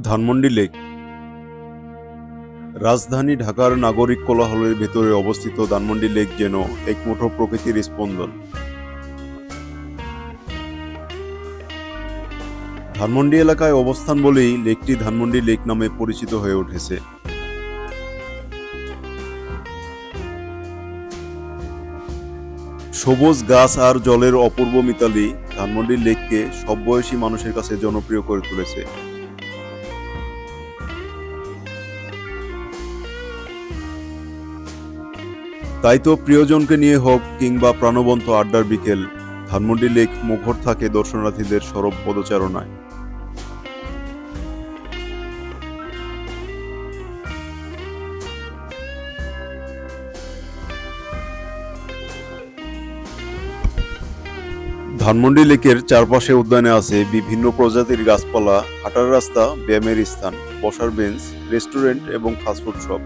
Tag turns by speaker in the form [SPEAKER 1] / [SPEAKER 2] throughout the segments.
[SPEAKER 1] Dhanmondi lake. রাজধানী ঢাকার নাগরিক কোলাহলের ভেতরে অবস্থিত ধানমন্ডি লেক যেন এক মুঠো প্রকৃতির স্পন্দন। ধানমন্ডি এলাকায় অবস্থান বলেই লেকটি ধানমন্ডি লেক নামে পরিচিত হয়ে উঠেছে। সবুজ গাছ আর জলের অপূর্ব মিতালি ধানমন্ডি লেককে সব বয়সী মানুষের কাছে জনপ্রিয় করে তুলেছে। তাই তো প্রিয়জনকে নিয়ে হোক কিংবা প্রাণবন্ত আড্ডার বিকেল, ধানমন্ডি লেক মুখর থাকে দর্শনার্থীদের সরব পদচারণায়। ধানমন্ডি লেকের চারপাশে উদ্যানে আছে বিভিন্ন প্রজাতির গাছপালা, হাঁটার রাস্তা, ব্যায়ামের স্থান, বসার বেঞ্চ, রেস্টুরেন্ট এবং ফাস্টফুড শপ।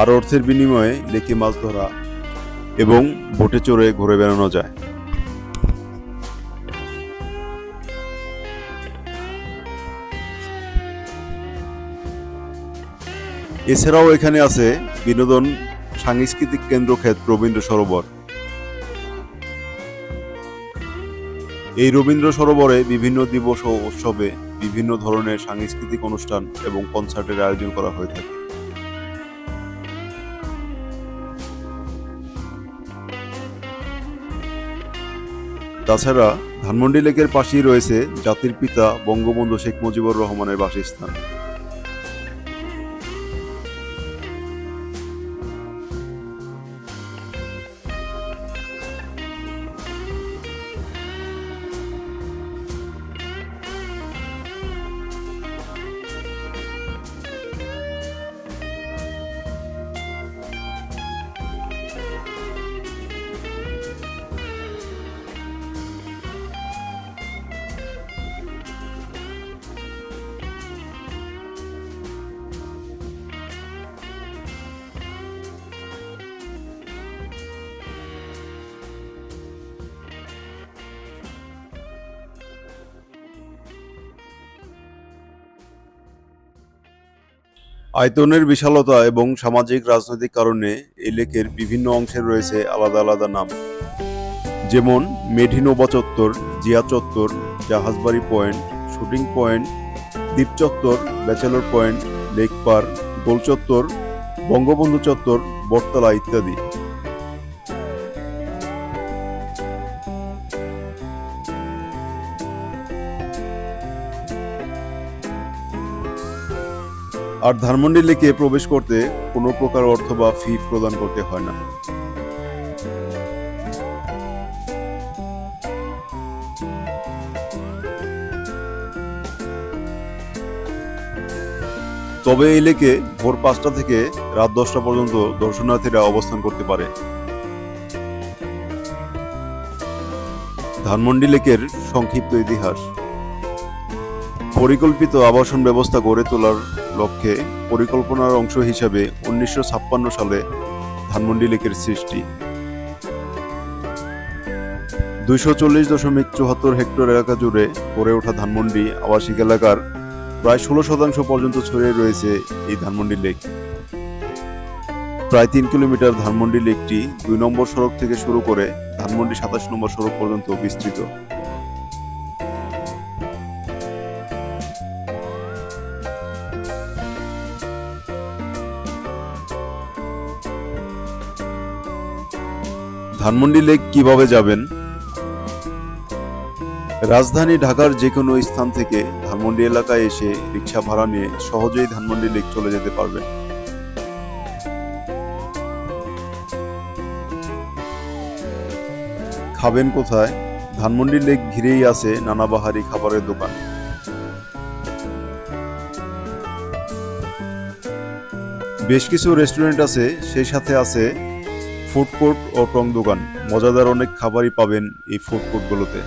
[SPEAKER 1] আর অর্থের বিনিময়ে লেকে মাছ ধরা এবং বোটে চড়ে ঘুরে বেড়ানো যায়। এছাড়াও এখানে আছে বিনোদন সাংস্কৃতিক কেন্দ্র ক্ষেত্র রবীন্দ্র সরোবর। এই রবীন্দ্র সরোবরে বিভিন্ন দিবস ও উৎসবে বিভিন্ন ধরনের সাংস্কৃতিক অনুষ্ঠান এবং কনসার্টের আয়োজন করা হয়ে থাকে। তাছাড়া ধানমন্ডি লেকের পাশেই রয়েছে জাতির পিতা বঙ্গবন্ধু শেখ মুজিবুর রহমানের বাসস্থান। আয়তনের বিশালতা এবং সামাজিক রাজনৈতিক কারণে এই লেকের বিভিন্ন অংশের রয়েছে আলাদা আলাদা নাম। যেমন মেঢিনোবা চত্বর, জিয়া চত্বর, জাহাজবাড়ি পয়েন্ট, শুটিং পয়েন্ট, দ্বীপ চত্বর, ব্যাচেলর পয়েন্ট, লেক পার্ক গোল চত্বর, বঙ্গবন্ধু চত্বর, বটতলা ইত্যাদি। আর ধানমন্ডি লেকে প্রবেশ করতে কোনো প্রকার অর্থ বা ফি প্রদান করতে হয় না। তবে এই লেকে ভোর পাঁচটা থেকে রাত দশটা পর্যন্ত দর্শনার্থীরা অবস্থান করতে পারে। ধানমন্ডি লেকের সংক্ষিপ্ত ইতিহাস। পরিকল্পিত আবাসন ব্যবস্থা গড়ে তোলার লক্ষ্যে পরিকল্পনার অংশ হিসাবে উনিশশো ছাপ্পান্ন সালে ধানমন্ডি লেকের সৃষ্টি। দুইশো চল্লিশ দশমিক চুয়াত্তর হেক্টর এলাকা জুড়ে গড়ে ওঠা ধানমন্ডি আবাসিক এলাকার প্রায় ষোলো শতাংশ পর্যন্ত ছড়িয়ে রয়েছে এই ধানমন্ডি লেক। প্রায় তিন কিলোমিটার ধানমন্ডি লেকটি দুই নম্বর সড়ক থেকে শুরু করে ধানমন্ডি সাতাশ নম্বর সড়ক পর্যন্ত বিস্তৃত। ধানমন্ডি লেক কীভাবে যাবেন? রাজধানী ঢাকার যে কোনো স্থান থেকে ধানমন্ডি এলাকায় এসে রিক্সা ভাড়া নিয়ে সহজেই ধানমন্ডি লেক চলে যেতে পারবেন। খাবেন কোথায়? ধানমন্ডি লেক ঘিরেই আছে নানা বাহারি খাবারের দোকান। বেশ কিছু রেস্টুরেন্ট আছে, সেই সাথে আছে ফুড কোর্ট ও টং দোকান। মজাদার অনেক খাবারই পাবেন এই ফুড কোর্টগুলোতে।